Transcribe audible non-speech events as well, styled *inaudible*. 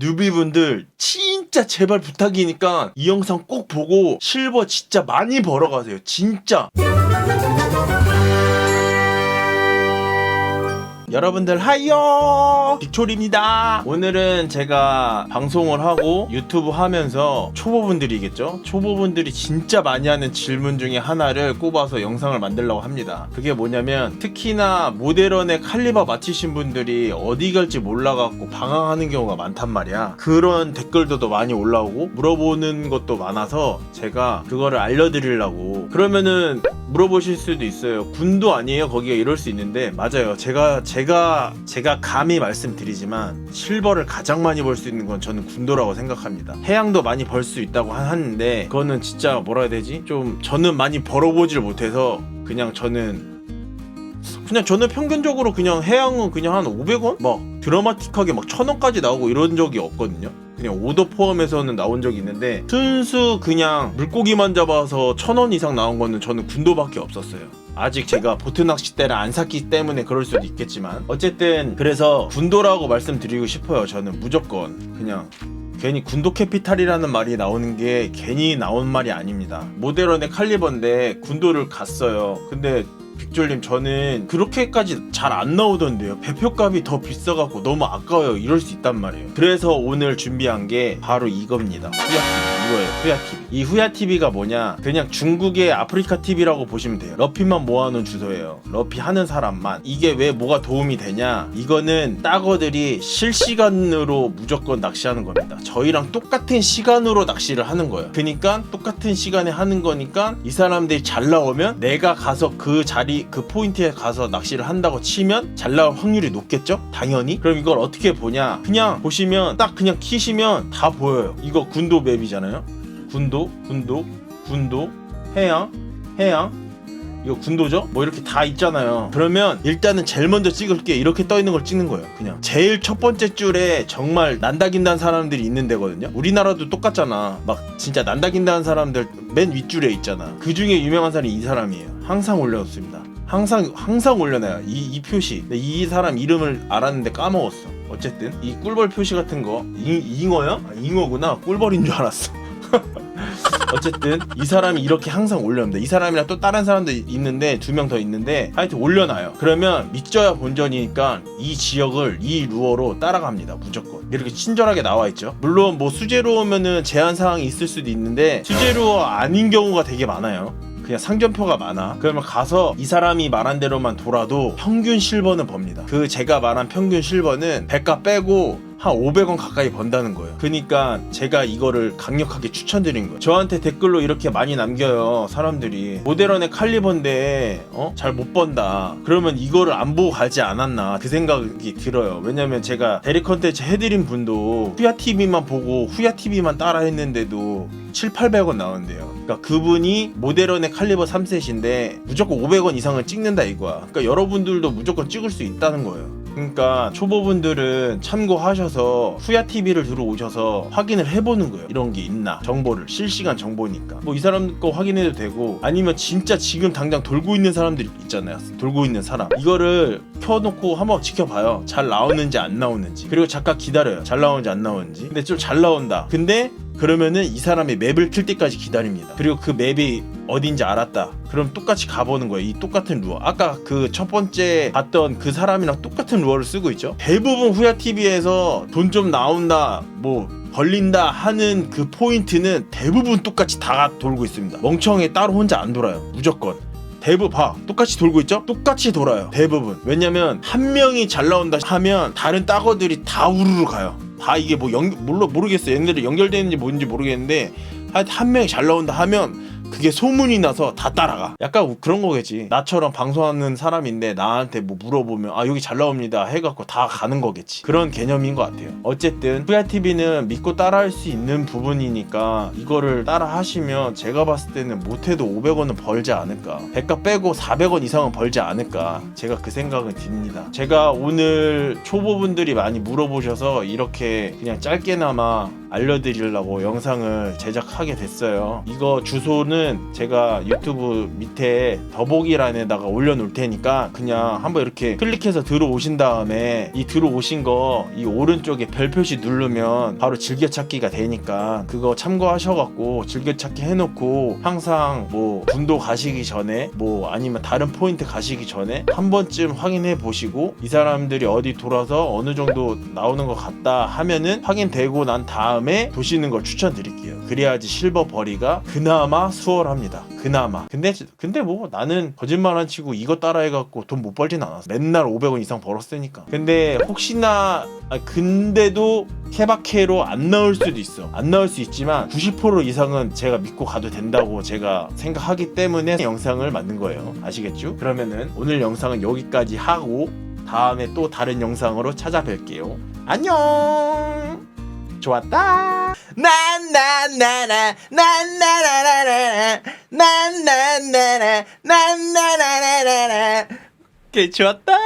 뉴비분들 진짜 제발 부탁이니까 이 영상 꼭 보고 실버 진짜 많이 벌어가세요. 진짜. 여러분들 하이요! 빅초리입니다. 오늘은 제가 방송을 하고 유튜브 하면서 초보분들이겠죠? 초보분들이 진짜 많이 하는 질문 중에 하나를 꼽아서 영상을 만들려고 합니다. 그게 뭐냐면 특히나 모델런의 칼리버 맞히신 분들이 어디 갈지 몰라갖고 방황하는 경우가 많단 말이야. 그런 댓글들도 많이 올라오고 물어보는 것도 많아서 제가 그거를 알려드리려고. 그러면은 물어보실 수도 있어요. 군도 아니에요. 거기가 이럴 수 있는데. 맞아요. 제가 제가 제가 감히 말씀드리지만 실버를 가장 많이 벌 수 있는 건 저는 군도라고 생각합니다. 해양도 많이 벌 수 있다고 하- 하는데 그거는 진짜 뭐라 해야 되지? 좀 저는 많이 벌어보질 못해서 그냥 저는 그냥 저는 평균적으로 그냥 해양은 그냥 한 500원? 막 드라마틱하게 막 1000원까지 나오고 이런 적이 없거든요. 그냥 오더 포함해서는 나온 적이 있는데 순수 그냥 물고기만 잡아서 1000원 이상 나온 거는 저는 군도밖에 없었어요. 아직 제가 보트 낚싯대를 안 샀기 때문에 그럴 수도 있겠지만 어쨌든 그래서 군도라고 말씀드리고 싶어요. 저는 무조건 그냥 괜히 군도 캐피탈이라는 말이 나오는 게 괜히 나온 말이 아닙니다. 모델런의 칼리버인데 군도를 갔어요. 근데 빅졸님 저는 그렇게까지 잘 안 나오던데요. 배표값이 더 비싸갖고 너무 아까워요. 이럴 수 있단 말이에요. 그래서 오늘 준비한 게 바로 이겁니다. 후야 TV 이거예요. 후야 TV. 이 후야 TV가 뭐냐? 그냥 중국의 아프리카 TV라고 보시면 돼요. 러피만 모아놓은 주소예요. 러피 하는 사람만. 이게 왜 뭐가 도움이 되냐? 이거는 따거들이 실시간으로 무조건 낚시하는 겁니다. 저희랑 똑같은 시간으로 낚시를 하는 거예요. 그러니까 똑같은 시간에 하는 거니까 이 사람들이 잘 나오면 내가 가서 그 자리 그 포인트에 가서 낚시를 한다고 치면 잘 나올 확률이 높겠죠? 당연히. 그럼 이걸 어떻게 보냐? 그냥 보시면 딱 그냥 키시면 다 보여요. 이거 군도 맵이잖아요. 군도, 군도, 군도, 해양, 해양. 이거 군도죠? 뭐 이렇게 다 있잖아요. 그러면 일단은 제일 먼저 찍을 게 이렇게 떠 있는 걸 찍는 거예요. 그냥 제일 첫 번째 줄에 정말 난다긴다는 사람들이 있는 데거든요. 우리나라도 똑같잖아. 막 진짜 난다긴다는 사람들 맨 윗줄에 있잖아. 그 중에 유명한 사람이 이 사람이에요. 항상 올려놓습니다. 항상 항상 올려놔요. 이, 이 표시. 이 사람 이름을 알았는데 까먹었어. 어쨌든 이 꿀벌 표시 같은 거 잉, 잉어야? 아, 잉어구나. 꿀벌인 줄 알았어. *laughs* 어쨌든 이 사람이 이렇게 항상 올려놓습니다. 이 사람이랑 또 다른 사람도 있는데 두 명 더 있는데 하여튼 올려놔요. 그러면 믿져야 본전이니까 이 지역을 이 루어로 따라갑니다. 무조건 이렇게 친절하게 나와 있죠. 물론 뭐 수제로 오면은 제한 사항이 있을 수도 있는데 수제로 아닌 경우가 되게 많아요. 그냥 상점표가 많아. 그러면 가서 이 사람이 말한 대로만 돌아도 평균 실버는 법니다. 그 제가 말한 평균 실버는 백가 빼고 한 500원 가까이 번다는 거예요. 그러니까 제가 이거를 강력하게 추천드린 거예요. 저한테 댓글로 이렇게 많이 남겨요. 사람들이 모델런의 칼리버인데 어? 잘 못 번다. 그러면 이거를 안 보고 가지 않았나 그 생각이 들어요. 왜냐면 제가 대리 컨텐츠 해드린 분도 후야 TV만 보고 후야 TV만 따라 했는데도 7, 800원 나온대요. 그러니까 그분이 모델런의 칼리버 3셋인데 무조건 500원 이상을 찍는다 이거야. 그러니까 여러분들도 무조건 찍을 수 있다는 거예요. 그러니까 초보분들은 참고하셔서 후야 TV를 들어오셔서 확인을 해보는 거예요. 이런 게 있나 정보를 실시간 정보니까 뭐 이 사람 거 확인해도 되고 아니면 진짜 지금 당장 돌고 있는 사람들 있잖아요. 돌고 있는 사람 이거를 켜놓고 한번 지켜봐요. 잘 나오는지 안 나오는지 그리고 잠깐 기다려요. 잘 나오는지 안 나오는지 근데 좀 잘 나온다. 근데 그러면은 이 사람이 맵을 킬 때까지 기다립니다. 그리고 그 맵이 어딘지 알았다. 그럼 똑같이 가보는 거예요. 이 똑같은 루어. 아까 그 첫 번째 봤던 그 사람이랑 똑같은 루어를 쓰고 있죠. 대부분 후야 TV에서 돈 좀 나온다, 뭐 벌린다 하는 그 포인트는 대부분 똑같이 다 돌고 있습니다. 멍청하게 따로 혼자 안 돌아요. 무조건. 대부분 봐 똑같이 돌고 있죠? 똑같이 돌아요 대부분 왜냐면 한 명이 잘 나온다 하면 다른 따거들이 다 우르르 가요 다 이게 뭐 연, 물론 모르겠어요. 얘네들이 연결되는지 뭔지 모르겠는데 한 명이 잘 나온다 하면 그게 소문이 나서 다 따라가. 약간 그런 거겠지. 나처럼 방송하는 사람인데 나한테 뭐 물어보면 아 여기 잘 나옵니다. 해갖고 다 가는 거겠지. 그런 개념인 것 같아요. 어쨌든 VRTV는 믿고 따라할 수 있는 부분이니까 이거를 따라 하시면 제가 봤을 때는 못해도 500원은 벌지 않을까. 100가 빼고 400원 이상은 벌지 않을까. 제가 그 생각은 듭니다. 제가 오늘 초보분들이 많이 물어보셔서 이렇게 그냥 짧게나마 알려드리려고 영상을 제작하게 됐어요. 이거 주소는 제가 유튜브 밑에 더보기란에다가 올려놓을 테니까 그냥 한번 이렇게 클릭해서 들어오신 다음에 이 들어오신 거 이 오른쪽에 별 표시 누르면 바로 즐겨찾기가 되니까 그거 참고하셔갖고 즐겨찾기 해놓고 항상 뭐 군도 가시기 전에 뭐 아니면 다른 포인트 가시기 전에 한 번쯤 확인해 보시고 이 사람들이 어디 돌아서 어느 정도 나오는 것 같다 하면은 확인되고 난 다음 에 보시는 걸 추천드릴게요. 그래야지 실버 버리가 그나마 수월합니다. 그나마. 근데 근데 뭐 나는 거짓말 안 치고 이거 따라해갖고 돈 못 벌진 않았어. 맨날 500원 이상 벌었으니까. 근데 혹시나 아, 근데도 케바케로 안 나올 수도 있어. 안 나올 수 있지만 90% 이상은 제가 믿고 가도 된다고 제가 생각하기 때문에 영상을 만든 거예요. 아시겠죠? 그러면은 오늘 영상은 여기까지 하고 다음에 또 다른 영상으로 찾아뵐게요. 안녕. 좋았다. 나나나나 나나나나나 나나나나 나나나나나 그 좋았다.